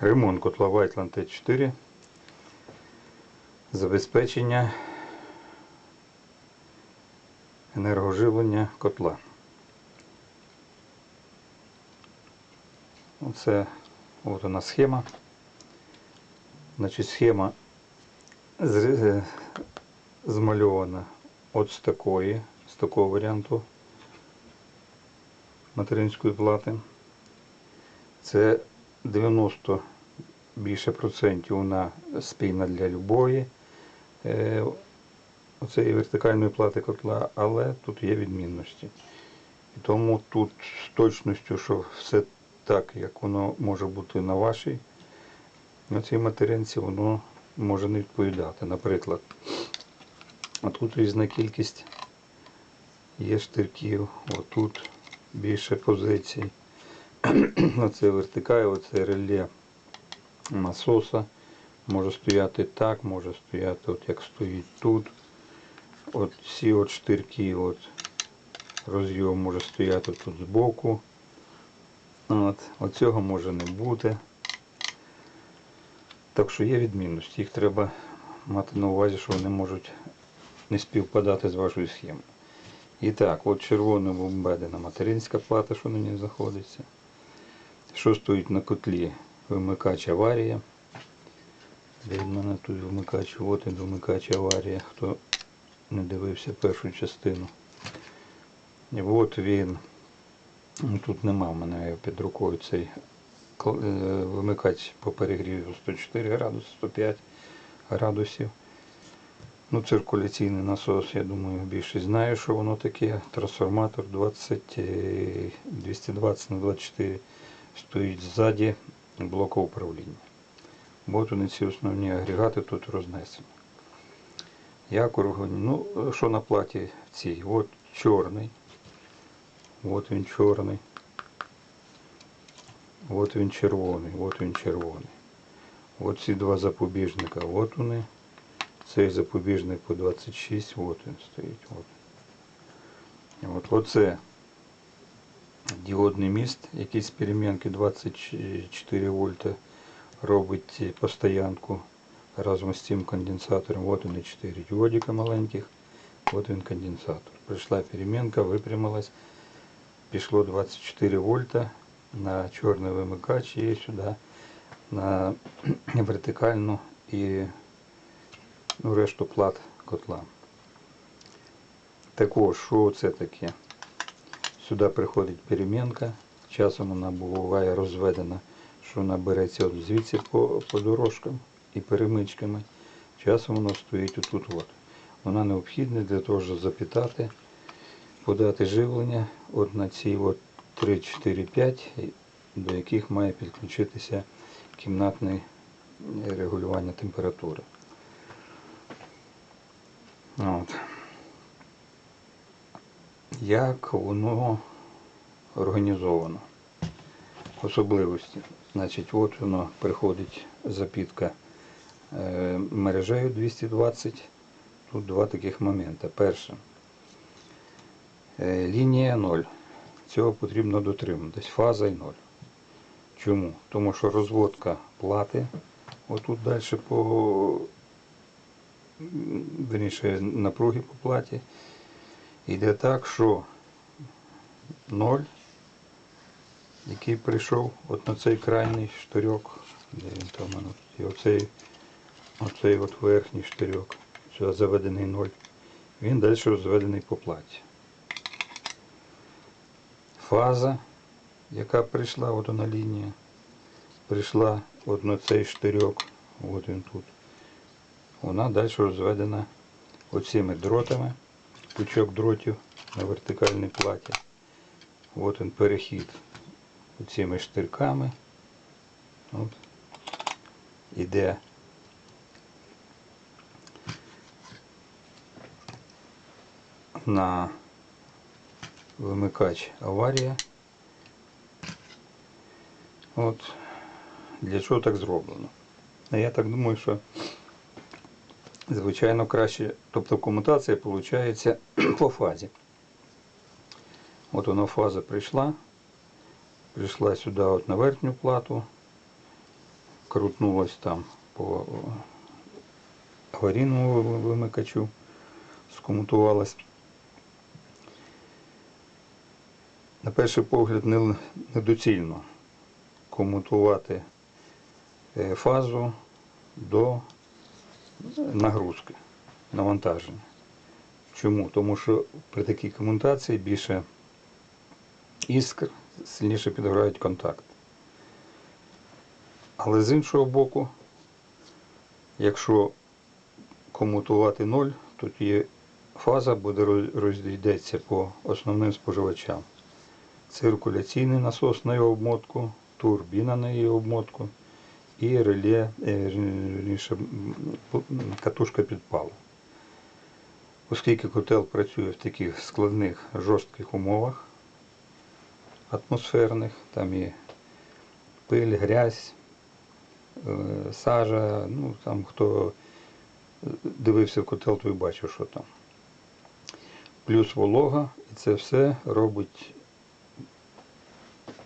Ремонт котла Whiteland Т4. Забезпечення енергоживлення котла. Оце от вона схема. Значить, схема е, змальована от з такої, з такого варіанту материнської плати. Це 90 більше процентів вона спільна для любої е, оцеї вертикальної плати котла, але тут є відмінності. І тому тут з точністю, що все так, як воно може бути на вашій, на цій материнці, воно може не відповідати. Наприклад, тут різна кількість є штирків, отут більше позицій. Оце вертикаль, оце реле насоса. Може стояти так, може стояти от як стоїть тут. От ці от штирки, от розйом може стояти тут збоку. От, оцього може не бути. Так що є відмінності. Їх треба мати на увазі, що вони можуть не співпадати з вашою схемою. І так, от червоним обведена материнська плата, що на ній знаходиться. Що стоїть на котлі? Вимикач аварія. Де в мене тут вимикач, от він вимикач аварія, хто не дивився першу частину. От він. Ну, Тут нема в мене під рукою цей е, вимикач по перегріву 104 градуси, 105 градусів. Ну, циркуляційний насос, я думаю, більшість знає, що воно таке. Трансформатор 20, е, 220 на 24 стоїть ззаді блока управління. От вони ці основні агрегати тут рознесені. Як органі... Ну, що на платі цій? От чорний. От він чорний. От він червоний, от він червоний. От ці два запобіжника, от вони. Цей запобіжник по 26, от він стоїть. От. От оце діодний міст, який з перемінки 24 вольта робить постоянку разом з цим конденсатором. От вони 4 діодика маленьких, от він конденсатор. Прийшла перемінка, випрямилась, пішло 24 вольта на чорний вимикач і сюди на вертикальну і ну, решту плат котла. Також, що це таке? Сюди приходить перемінка, часом вона буває розведена, що вона береться звідси по, по дорожкам і перемичками. Часом вона стоїть отут. От. Вона необхідна для того, щоб запітати, подати живлення от на ці от 3, 4, 5, до яких має підключитися кімнатне регулювання температури. От. Як воно організовано? Особливості. Значить, от воно приходить запітка е, мережею 220. Тут два таких моменти. Перше. Е, лінія 0. Цього потрібно дотримуватись. Фаза і 0. Чому? Тому що розводка плати, отут далі по верніше, напруги по платі, йде так, що 0, який прийшов от на цей крайній штирьок, де він там у мене тут є, оцей, оцей от верхній штирьок, сюди заведений 0, він далі розведений по платі. Фаза, яка прийшла, от вона лінія, прийшла от на цей штирьок, от він тут. Вона далі розведена оцими дротами, пучок дротів на вертикальній платі. От він перехід оцими штирками. От. Іде на вимикач аварія. От для чого так зроблено? Я так думаю, що звичайно краще, тобто комутація виходить по фазі. От вона фаза прийшла, прийшла сюди от на верхню плату, крутнулось там по аварійному вимикачу, скомутувалось. На перший погляд недоцільно комутувати е, фазу до нагрузки, навантаження. Чому? Тому що при такій комутації більше іскр, сильніше підгорають контакт. Але з іншого боку, якщо комутувати 0, тоді фаза буде розійдеться по основним споживачам. Циркуляційний насос на його обмотку, турбіна на її обмотку і реле, м, катушка підпалу. Оскільки котел працює в таких складних жорстких умовах атмосферних, там і пиль, грязь, е, сажа, ну там хто дивився в котел, той бачив, що там. Плюс волога, і це все робить,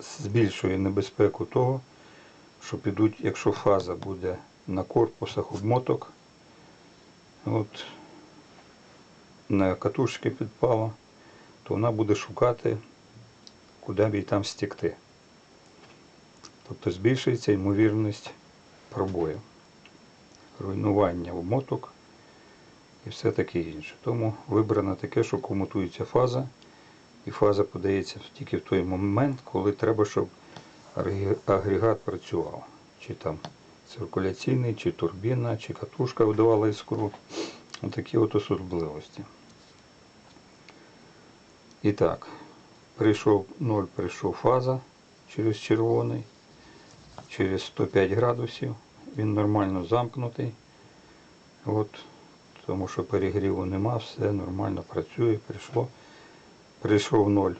збільшує небезпеку того, що підуть, якщо фаза буде на корпусах обмоток, от на катушки підпала, то вона буде шукати, куди б їй там стікти. Тобто збільшується ймовірність пробою, руйнування обмоток і все таке інше. Тому вибрано таке, що комутується фаза, і фаза подається тільки в той момент, коли треба, щоб агрегат працював. Чи там циркуляційний, чи турбіна, чи катушка видавала іскру. Отакі от особливості. І так, прийшов 0, прийшов фаза через червоний, через 105 градусів. Він нормально замкнутий. От, тому що перегріву нема, все нормально працює, прийшло. Прийшов 0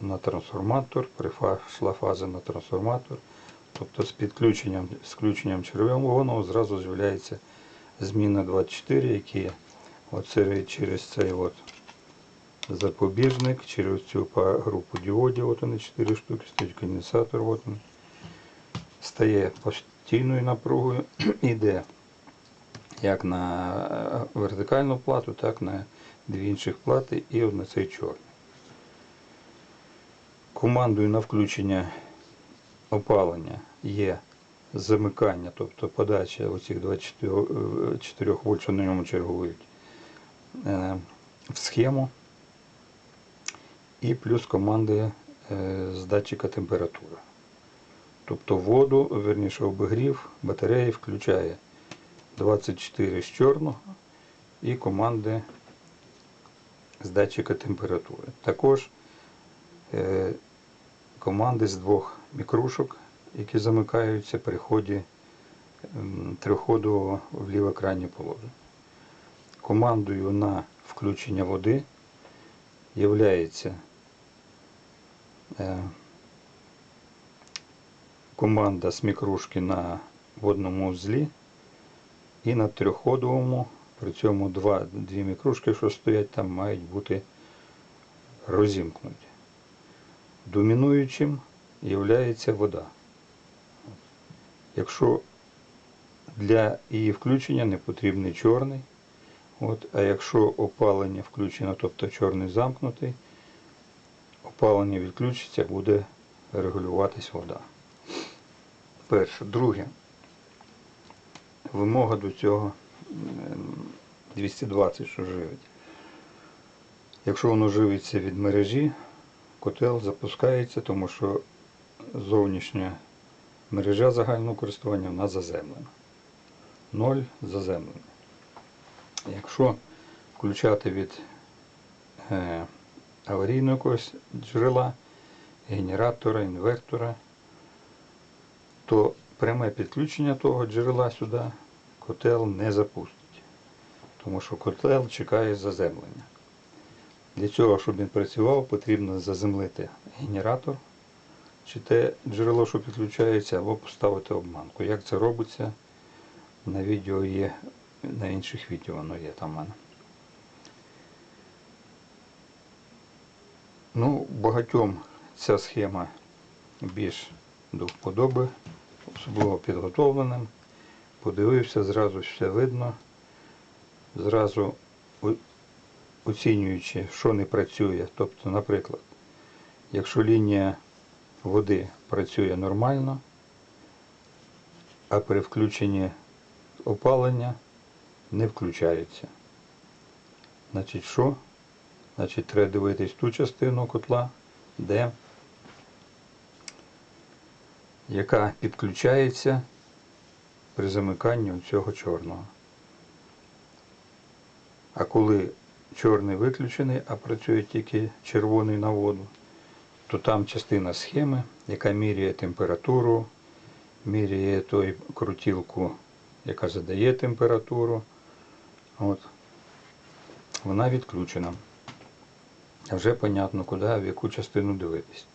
на трансформатор, прийшла фаза на трансформатор. Тобто з підключенням, з включенням червоного зразу з'являється зміна 24, які оце через цей от запобіжник, через цю групу діодів, от вони 4 штуки, стоїть конденсатор, от він, стає постійною напругою, іде як на е, вертикальну плату, так на дві інших плати і на цей чорний. Командою на включення опалення є замикання, тобто подача оцих 24 вольт, що на ньому чергують, е, в схему. І плюс команди е, з датчика температури. Тобто воду, верніше обігрів батареї включає 24 з чорного і команди з датчика температури. Також е, команди з двох мікрушок, які замикаються при ході ем, триходового в ліве крайнє положення. Командою на включення води являється е, команда з мікрушки на водному узлі і на трьохходовому, при цьому два, дві мікрушки, що стоять там, мають бути розімкнуті. Домінуючим є вода. Якщо для її включення не потрібний чорний, от, а якщо опалення включено, тобто чорний замкнутий, опалення відключиться, буде регулюватись вода. Перше. Друге. Вимога до цього ем, 220, що живить. Якщо воно живиться від мережі, котел запускається, тому що зовнішня мережа загального користування вона заземлена. Ноль заземлена. Якщо включати від е, аварійного якогось джерела, генератора, інвертора, то пряме підключення того джерела сюди котел не запустить. Тому що котел чекає заземлення. Для цього, щоб він працював, потрібно заземлити генератор чи те джерело, що підключається, або поставити обманку. Як це робиться, на відео є, на інших відео воно є там в мене. Ну, багатьом ця схема більш до вподоби особливо підготовленим. Подивився, зразу все видно. Зразу оцінюючи, що не працює. Тобто, наприклад, якщо лінія води працює нормально, а при включенні опалення не включається. Значить, що? Значить, треба дивитись ту частину котла, де яка підключається при замиканні цього чорного. А коли чорний виключений, а працює тільки червоний на воду, то там частина схеми, яка міряє температуру, міряє той крутілку, яка задає температуру. От. Вона відключена. А вже понятно, куди, в яку частину дивитись.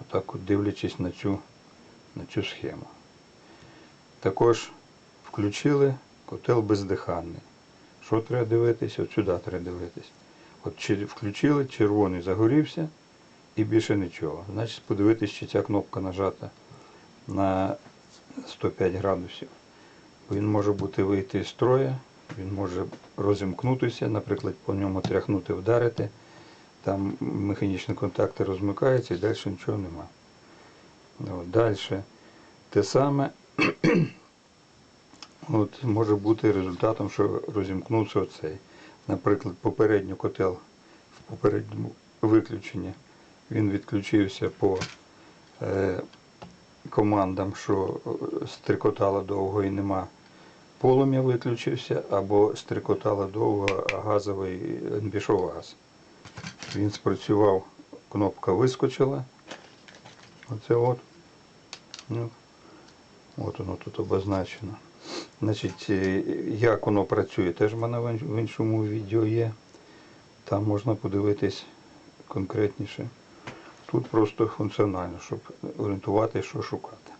Отак от дивлячись на цю, на цю схему. Також включили котел бездиханний. Що треба дивитись? От сюди треба дивитись. От чи включили, червоний загорівся і більше нічого. Значить, подивитись, чи ця кнопка нажата на 105 градусів. Він може бути вийти з строя, він може розімкнутися, наприклад, по ньому тряхнути, вдарити. Там механічні контакти розмикаються і далі нічого нема. Далі те саме от, може бути результатом, що розімкнувся оцей. Наприклад, попередньо котел в попередньому виключенні він відключився по е, командам, що е, стрикотало довго і нема. Полум'я виключився, або стрикотало довго, а газовий пішов газ. Він спрацював, кнопка вискочила. Оце от. Ну, от воно тут обозначено. Значить, е, як воно працює, теж в мене в іншому відео є. Там можна подивитись конкретніше. Тут просто функціонально, щоб орієнтувати, що шукати.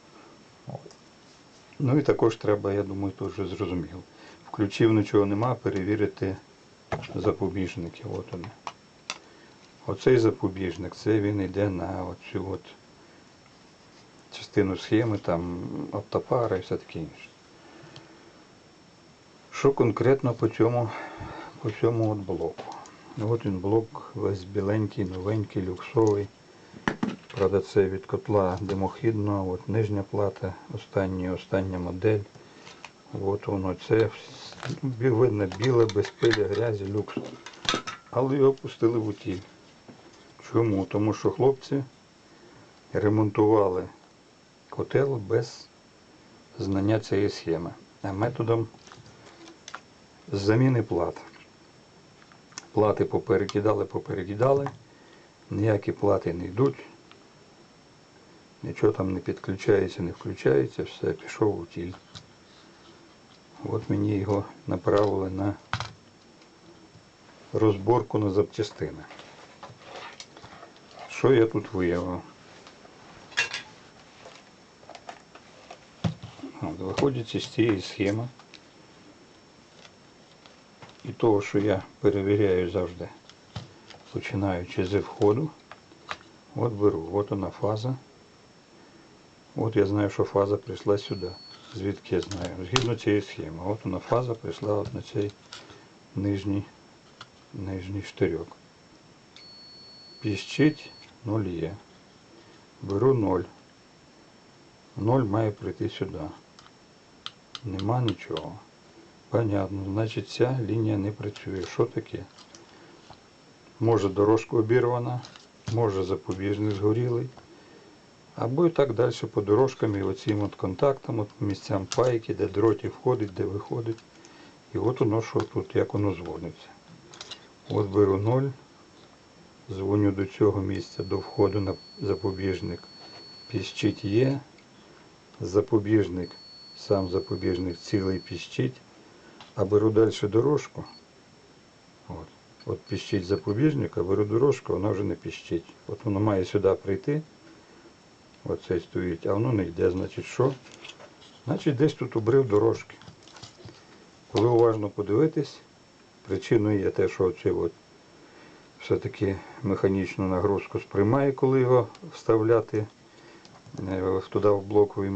Ну і також треба, я думаю, теж зрозуміло. Включив нічого нема, перевірити запобіжники. От вони. Оцей запобіжник, це він йде на оцю от частину схеми, там оптопара і все таке інше. Що конкретно по цьому, по цьому от блоку? Ну, От він блок весь біленький, новенький, люксовий. Правда, це від котла димохідного, от нижня плата, остання, остання модель. От воно це видно біле, без пилі, грязі, люкс. Але його пустили в утіль. Чому? Тому що хлопці ремонтували котел без знання цієї схеми. А методом заміни плат. Плати поперекидали, поперекидали, ніякі плати не йдуть, нічого там не підключається, не включається, все, пішов у тіль. От мені його направили на розборку на запчастини. Що я тут виявив? От, виходячи з цієї схеми і того, що я перевіряю завжди, починаючи з входу, от беру, от вона фаза. От я знаю, що фаза прийшла сюди. Звідки я знаю? Згідно цієї схеми. От вона фаза прийшла от на цей нижній, нижній штирьок. Піщить 0 є. Беру 0. 0 має прийти сюди. Нема нічого. Понятно. Значить ця лінія не працює. Що таке? Може дорожка обірвана, може запобіжник згорілий. Або і так далі по дорожкам і оцим от контактам, от місцям пайки, де дроті входить, де виходить. І от воно що тут, як воно зводиться. От беру 0, дзвоню до цього місця, до входу на запобіжник. Піщить є. Запобіжник, сам запобіжник цілий піщить. А беру далі дорожку. От, от піщить запобіжник, а беру дорожку, вона вже не піщить. От воно має сюди прийти. Оцей стоїть, а воно не йде. Значить що? Значить десь тут обрив дорожки. Коли уважно подивитись, причиною є те, що оцей от все-таки механічну нагрузку сприймає, коли його вставляти е, туди в блоковий